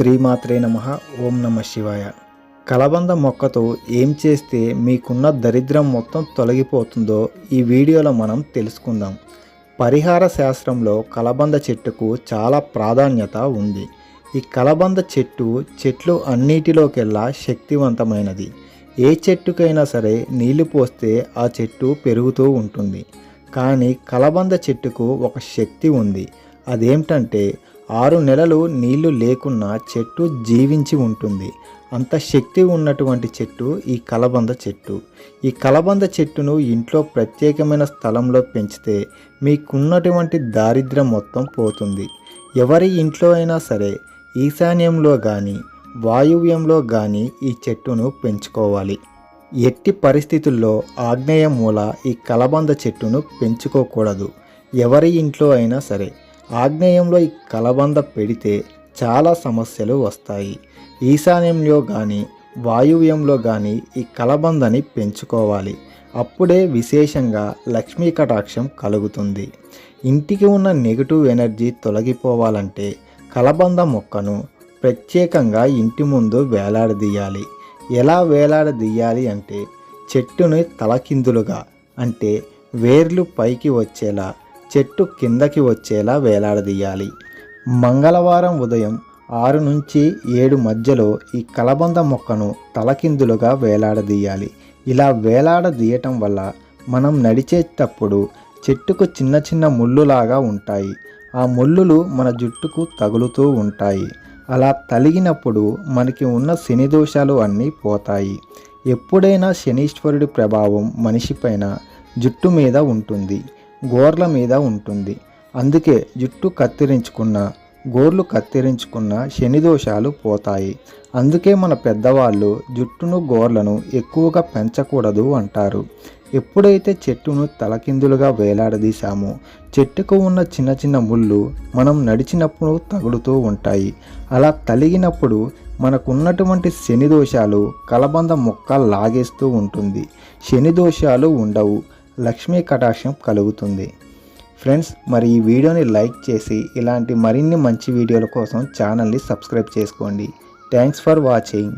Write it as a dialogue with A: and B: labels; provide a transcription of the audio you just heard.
A: శ్రీమాత్రే నమ ఓం నమ శివాయ. కలబంద మొక్కతో ఏం చేస్తే మీకున్న దరిద్రం మొత్తం తొలగిపోతుందో ఈ వీడియోలో మనం తెలుసుకుందాం. పరిహార శాస్త్రంలో కలబంద చెట్టుకు చాలా ప్రాధాన్యత ఉంది. ఈ కలబంద చెట్టు చెట్లు అన్నిటిలోకెల్లా శక్తివంతమైనది. ఏ చెట్టుకైనా సరే నీళ్ళు పోస్తే ఆ చెట్టు పెరుగుతూ ఉంటుంది. కానీ కలబంద చెట్టుకు ఒక శక్తి ఉంది. అదేమిటంటే ఆరు నెలలు నీళ్ళు లేకున్నా చెట్టు జీవించి ఉంటుంది. అంత శక్తి ఉన్నటువంటి చెట్టు ఈ కలబంద చెట్టు. ఈ కలబంద చెట్టును ఇంట్లో ప్రత్యేకమైన స్థలంలో పెంచితే మీకున్నటువంటి దారిద్ర్యం మొత్తం పోతుంది. ఎవరి ఇంట్లో అయినా సరే ఈశాన్యంలో కానీ వాయువ్యంలో కానీ ఈ చెట్టును పెంచుకోవాలి. ఎట్టి పరిస్థితుల్లో ఆగ్నేయ మూల ఈ కలబంద చెట్టును పెంచుకోకూడదు. ఎవరి ఇంట్లో అయినా సరే ఆగ్నేయంలో ఈ కలబంద పెడితే చాలా సమస్యలు వస్తాయి. ఈశాన్యంలో కానీ వాయువ్యంలో కానీ ఈ కలబందని పెంచుకోవాలి. అప్పుడే విశేషంగా లక్ష్మీ కటాక్షం కలుగుతుంది. ఇంటికి ఉన్న నెగిటివ్ ఎనర్జీ తొలగిపోవాలంటే కలబంద మొక్కను ప్రత్యేకంగా ఇంటి ముందు వేలాడదీయాలి. ఎలా వేలాడదీయాలి అంటే చెట్టుని తలకిందులుగా అంటే వేర్లు పైకి వచ్చేలా చెట్టు కిందకి వచ్చేలా వేలాడదీయాలి. మంగళవారం ఉదయం ఆరు నుంచి ఏడు మధ్యలో ఈ కలబంద మొక్కను తలకిందులుగా వేలాడదీయాలి. ఇలా వేలాడదీయటం వల్ల మనం నడిచేటప్పుడు చెట్టుకు చిన్న చిన్న ముళ్ళులాగా ఉంటాయి. ఆ ముళ్ళులు మన జుట్టుకు తగులుతూ ఉంటాయి. అలా తలిగినప్పుడు మనకి ఉన్న శని దోషాలు అన్నీ పోతాయి. ఎప్పుడైనా శనీశ్వరుడి ప్రభావం మనిషిపైన జుట్టు మీద ఉంటుంది. గోర్ల మీద ఉంటుంది. అందుకే జుట్టు కత్తిరించుకున్న గోర్లు కత్తిరించుకున్న శని దోషాలు పోతాయి. అందుకే మన పెద్దవాళ్ళు జుట్టును గోర్లను ఎక్కువగా పెంచకూడదు అంటారు. ఎప్పుడైతే చెట్టును తలకిందులుగా వేలాడదీశామో చెట్టుకు ఉన్న చిన్న చిన్న ముళ్ళు మనం నడిచినప్పుడు తగులుతూ ఉంటాయి. అలా తలిగినప్పుడు మనకున్నటువంటి శని దోషాలు కలబంద మొక్క లాగేస్తూ ఉంటుంది. శని దోషాలు ఉండవు. లక్ష్మీ కటాక్షం కలుగుతుంది. ఫ్రెండ్స్ మరి ఈ వీడియోని లైక్ చేసి ఇలాంటి మరిన్ని మంచి వీడియోల కోసం ఛానల్ని సబ్స్క్రైబ్ చేసుకోండి. Thanks for watching.